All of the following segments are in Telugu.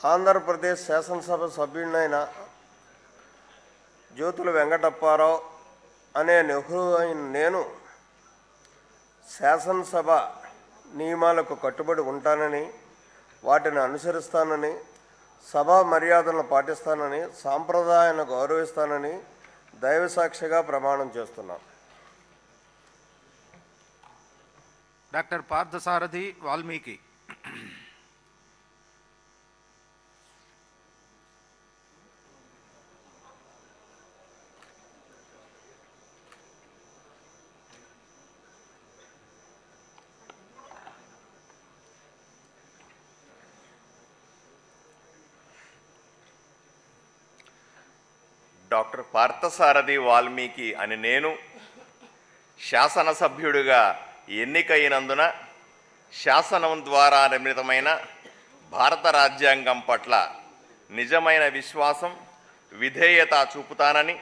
ఆంధ్రప్రదేశ్ శాసనసభ సభ్యుడినైన జ్యోతుల వెంకటప్పారావు అనే నెహ్రూ అయిన నేను శాసనసభ నియమాలకు కట్టుబడి ఉంటానని వాటిని అనుసరిస్తానని సభా మర్యాదలను పాటిస్తానని సాంప్రదాయాన్ని గౌరవిస్తానని దైవసాక్షిగా ప్రమాణం చేస్తున్నాను డాక్టర్ పార్థసారథి వాల్మీకి. డాక్టర్ పార్థసారథి వాల్మీకి అని నేను శాసనసభ్యుడిగా ఎన్నికైనందున శాసనం ద్వారా నిర్మితమైన భారత రాజ్యాంగం పట్ల నిజమైన విశ్వాసం విధేయత చూపుతానని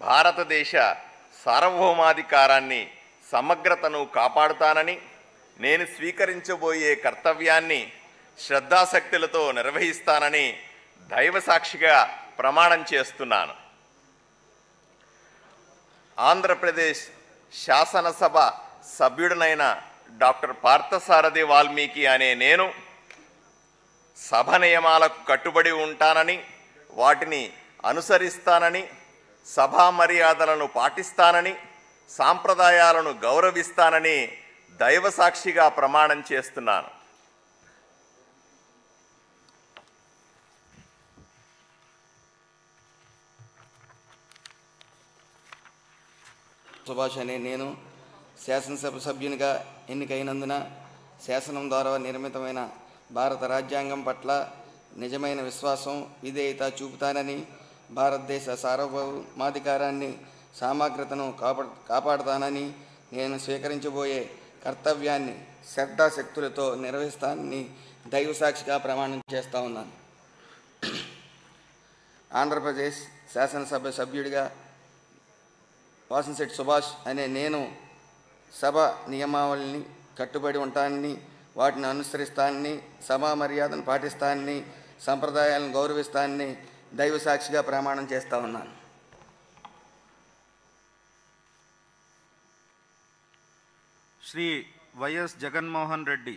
భారతదేశ సార్వభౌమాధికారాన్ని సమగ్రతను కాపాడుతానని నేను స్వీకరించబోయే కర్తవ్యాన్ని శ్రద్ధాశక్తులతో నిర్వహిస్తానని దైవసాక్షిగా ప్రమాణం చేస్తున్నాను. ఆంధ్రప్రదేశ్ శాసనసభ సభ్యుడినైన డాక్టర్ పార్థసారథి వాల్మీకి అనే నేను సభ నియమాలకు కట్టుబడి ఉంటానని వాటిని అనుసరిస్తానని సభా మర్యాదలను పాటిస్తానని సాంప్రదాయాలను గౌరవిస్తానని దైవసాక్షిగా ప్రమాణం చేస్తున్నాను. సుభాష్ అనే నేను శాసనసభ సభ్యునిగా ఎన్నికైనందున శాసనం ద్వారా నిర్మితమైన భారత రాజ్యాంగం పట్ల నిజమైన విశ్వాసం విధేయత చూపుతానని భారతదేశ సార్వభౌమాధికారాన్ని సామగ్రతను కాపా కాపాడుతానని నేను స్వీకరించబోయే కర్తవ్యాన్ని శ్రద్ధాశక్తులతో నిర్వహిస్తానని దైవసాక్షిగా ప్రమాణం చేస్తా ఉన్నాను. ఆంధ్రప్రదేశ్ శాసనసభ సభ్యుడిగా వాసంశెట్టి సుభాష్ అనే నేను సభ నియమావళిని కట్టుబడి ఉంటానని వాటిని అనుసరిస్తానని సభా మర్యాదను పాటిస్తానని సంప్రదాయాలను గౌరవిస్తానని దైవ సాక్షిగా ప్రమాణం చేస్తా ఉన్నాను. Shri Y S Jaganmohan Reddy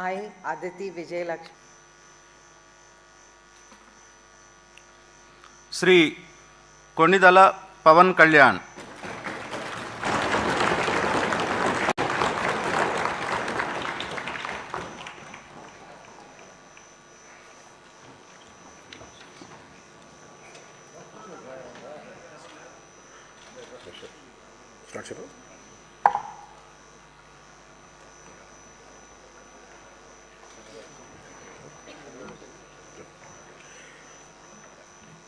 I, Aditi Vijayalakshmi, Shri Konidela Pawan Kalyan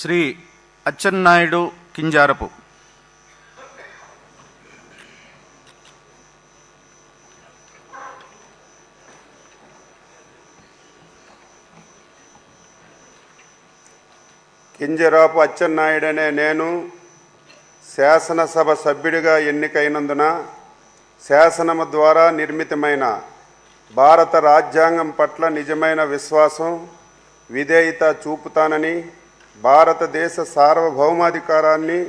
Shri Atchannaidu Kinjarapu. Kinjarapu అచ్చెన్నాయుడనే నేను శాసనసభ సభ్యుడిగా ఎన్నికైనందున శాసనము ద్వారా నిర్మితమైన భారత రాజ్యాంగం పట్ల నిజమైన విశ్వాసం విధేయత చూపుతానని భారతదేశ సార్వభౌమాధికారాన్ని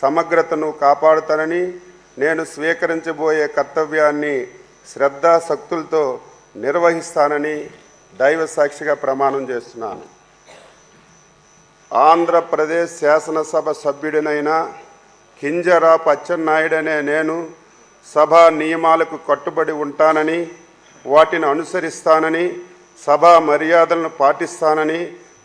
సమగ్రతను కాపాడుతానని నేను స్వీకరించబోయే కర్తవ్యాన్ని శ్రద్ధాశక్తులతో నిర్వహిస్తానని దైవ సాక్షిగా ప్రమాణం చేస్తున్నాను. ఆంధ్రప్రదేశ్ శాసనసభ సభ్యుడినైన కింజరాపు అచ్చెన్నాయుడనే నేను సభా నియమాలకు కట్టుబడి ఉంటానని వాటిని అనుసరిస్తానని సభా మర్యాదలను పాటిస్తానని